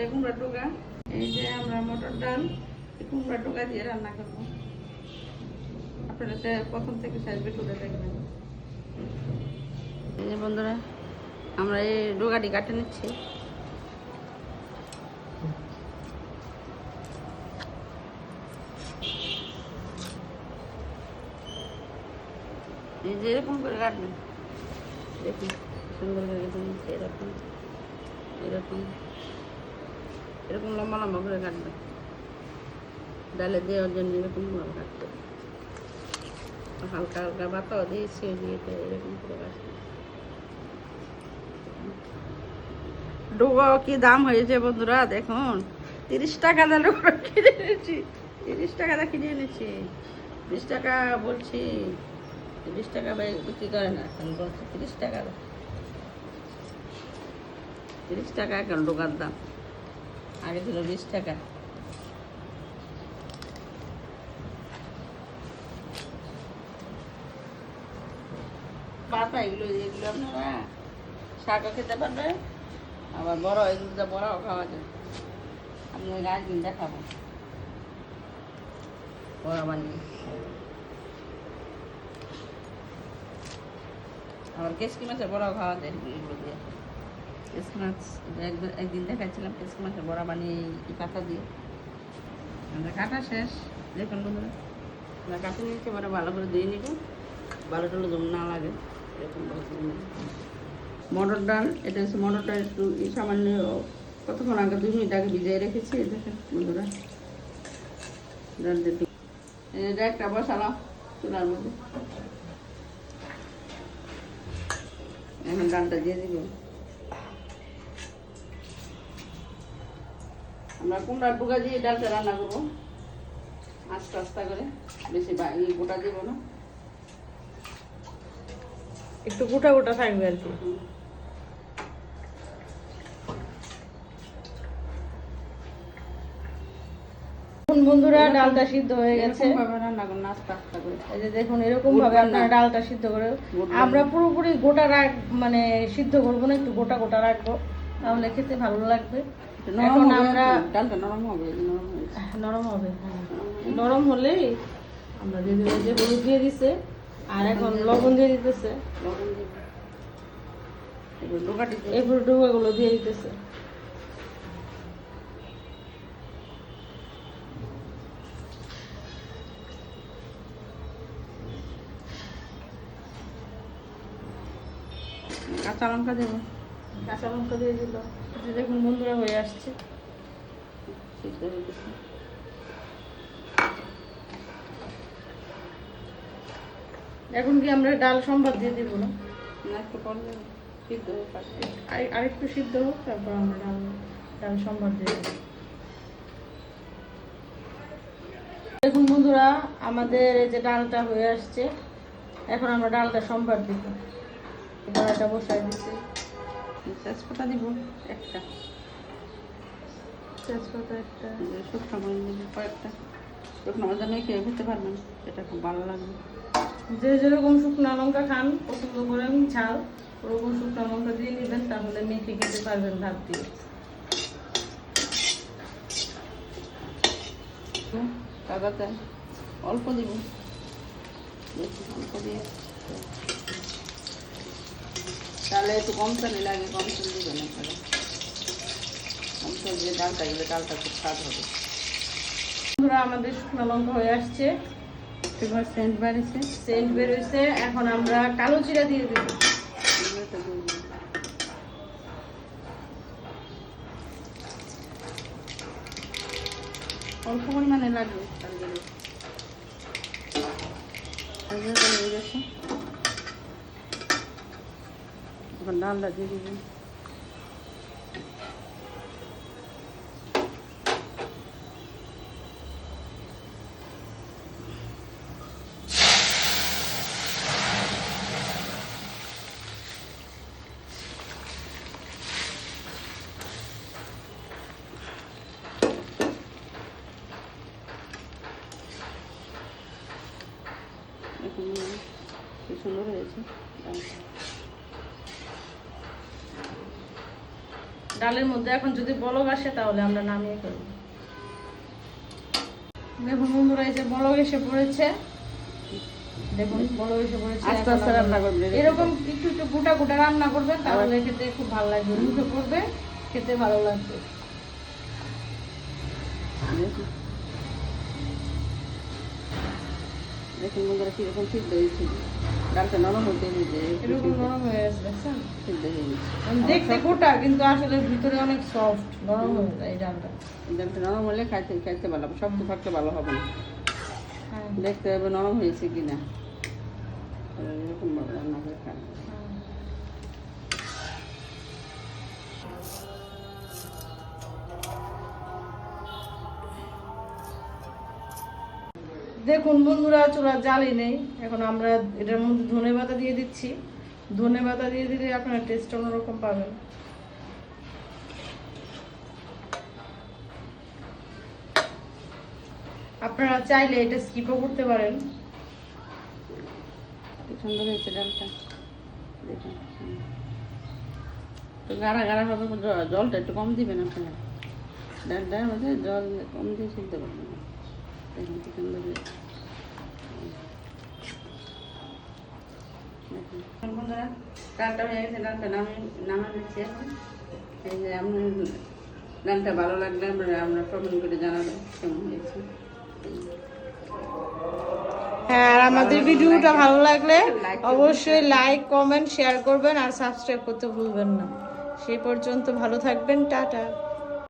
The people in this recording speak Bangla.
এটা কুমড়া টোকা এই যে আমরা মটর ডাল কুমড়া টোকা দিয়ে রান্না করব। আপনারা প্রথম থেকে শেষ ভিডিওটা দেখবেন। এই যে বন্ধুরা, আমরা এই ডোগাটি কাটে নিচ্ছি। এই যে এরকম করে কাটবেন। দেখুন, সুন্দর করে এরকম এরকম। এরকম লম্বা লম্বা করে কাটবে। ডালে দেওয়ার জন্য এরকম ভাবে কাটবে হালকা হালকা বাতাও দিয়েছি দিয়ে তো এরকম করে কাটবে ডোবা কি দাম হয়েছে বন্ধুরা, দেখুন। তিরিশ টাকা দাম কিনে এনেছি। তিরিশ টাকা দা কিনে এনেছি। বিশ টাকা বলছি। তিরিশ টাকা বিক্রি করে না, এখন বলছি তিরিশ টাকা। তিরিশ টাকা এখন ডোকার দাম। আগে ছিল বিশ টাকা। পাতা এগুলো এগুলো আপনারা শাকও খেতে পারবেন আবার বড় এগুলো বড়ও খাওয়া যায়। আমি ওই গাছ দিন দেখাবো। বড় বানিয়ে। আবার কেসকি মাছের বড়াও খাওয়া যায় এগুলো দিয়ে। কেসকি মাছ একদিন দেখাচ্ছিলাম কেসকি মাছের বড়া বানিয়ে এই পাতা দিয়ে। আমরা কাটা শেষ, দেখুন বন্ধুরা। আমরা কাটে নিয়েছি, এবারে ভালো করে দিয়ে নিব। ভালো টালো জম না লাগে, এরকম করে মটর ডাল, এটা হচ্ছে মটর ডাল একটু সামান্য কতক্ষণ আগে, দুই মিনিট আগে ভিজিয়ে রেখেছি দেখেন বন্ধুরা। ডাল দিতে এটা একটা বসালাম চুলার মধ্যে। এখন ডালটা দিয়ে দিব। আমরা কুমড়ার পোকা দিয়ে ডালটা রান্না করব। আস্তে আস্তে করে। বেশি গোটা দিব না। একটু গোটা গোটা থাকবে আর কি। বন্ধুরা ডালটা সিদ্ধ হয়ে গেছে। এই যে দেখুন এরকম ভাবে আপনারা ডালটা সিদ্ধ করে আমরা পুরোপুরি গোটা রাখ মানে সিদ্ধ করব না একটু গোটা গোটা রাখব। তাহলে খেতে ভালো লাগবে। এখন আমরা ডালটা নরম হবে নরম হবে হ্যাঁ। নরম হলেই আমরা দিয়ে যে হলুদ দিয়ে দিছে আর এখন লবণ দিয়ে দিতেছে। দিয়ে দিতেছে। কাঁচা লঙ্কা দেবো। কাঁচা লঙ্কা দিয়ে দিল। দেখুন বন্ধুরা হয়ে আসছে। সিদ্ধ হয়ে গেছে। এখন কি আমরা ডাল সম্বাদ দিয়ে দিব না? একটু পরে সিদ্ধ আর- আরেকটু সিদ্ধ হোক তারপর আমরা ডাল ডাল সম্বাদ দিয়ে দেবো। দেখুন বন্ধুরা আমাদের এই যে ডালটা হয়ে আসছে। এখন আমরা ডালটা সম্বাদ দিব। ডালটা বসাই দিচ্ছি। তেজপাতা দিব একটা। তেজপাতা একটা। যে শুকনো মরিচ দিব কয়েকটা। শুকনো পারবেন এটা খুব ভালো লাগবে। যে যেরকম শুকনো লঙ্কা খান পছন্দ করেন ঝাল ওরকম শুকনো লঙ্কা দিয়ে নেবেন তাহলে মেখে খেতে পারবেন ভাত দিয়ে। তেল অল্প দিব। অল্প দিয়ে। তাহলে একটু কম তেলে লাগে কম তেল দিবেন আপনারা। কম তেল দিয়ে ডালটা গেলে ডালটা খুব স্বাদ হবে। বন্ধুরা, আমাদের শুকনো লঙ্কা হয়ে আসছে। এবার সেন্ট বাড়িছে সেন্ট বেরোইছে এখন আমরা কালো জিরা দিয়ে দেব। অল্প পরিমাণে লাগবে। জন্য এগুলো হয়ে গেছে এখন ডালটা দিয়ে দিবেন এখন কি সুন্দর হয়েছে ডালের মধ্যে এখন যদি বলক আসে তাহলে আমরা নামিয়ে ফেলব। দেখুন বন্ধুরা এই যে বলক এসে পড়েছে। দেখুন বলক এসে পড়েছে আস্তে আস্তে রান্না করবে এরকম একটু একটু গোটা গোটা রান্না করবেন তাহলে খেতে খুব ভালো লাগবে মুখে পড়বে খেতে ভালো লাগবে। দেখুন দেখুন বন্ধুরা কীরকম সিদ্ধ হয়েছে। ডালটা নরম হতে এরকম নরম হয়ে আসবে হয়ে গেছে। আমি দেখতে গোটা কিন্তু আসলে ভিতরে অনেক সফট নরম হয়ে যায় এই ডালটা ডালটা নরম হলে খাইতে খাইতে ভালো হবে শক্ত থাকতে ভালো হবে না। হ্যাঁ। দেখতে হবে নরম হয়েছে কিনা। এরকম রান্না করে খায় দেখুন বন্ধুরা চোরা জ্বালি নেই। এখন আমরা এটার মধ্যে ধনে পাতা দিয়ে দিচ্ছি। ধনে পাতা দিয়ে দিলে আপনারা টেস্ট অন্যরকম পাবেন। আপনারা চাইলে এটা স্কিপও করতে পারেন। সুন্দর হয়েছে ডালটা। তো গাঢ়া গাঢ়া হবে জলটা একটু কম দিবেন আপনারা। মধ্যে জল কম দিয়ে সিদ্ধ করবেন। দেখুন কি সুন্দর হয়েছে দেখুন। এখন বন্ধুরা ডালটা হয়ে গেছে ডালটা নামে নামে নিচ্ছি এখন এই যে আপনার ডালটা ভালো লাগলে আমরা আমরা কমেন্ট করে জানাবেন কেমন হয়েছে। হ্যাঁ আর আমাদের ভিডিওটা ভালো লাগলে অবশ্যই লাইক কমেন্ট শেয়ার করবেন আর সাবস্ক্রাইব করতে ভুলবেন না। সেই পর্যন্ত ভালো থাকবেন টাটা।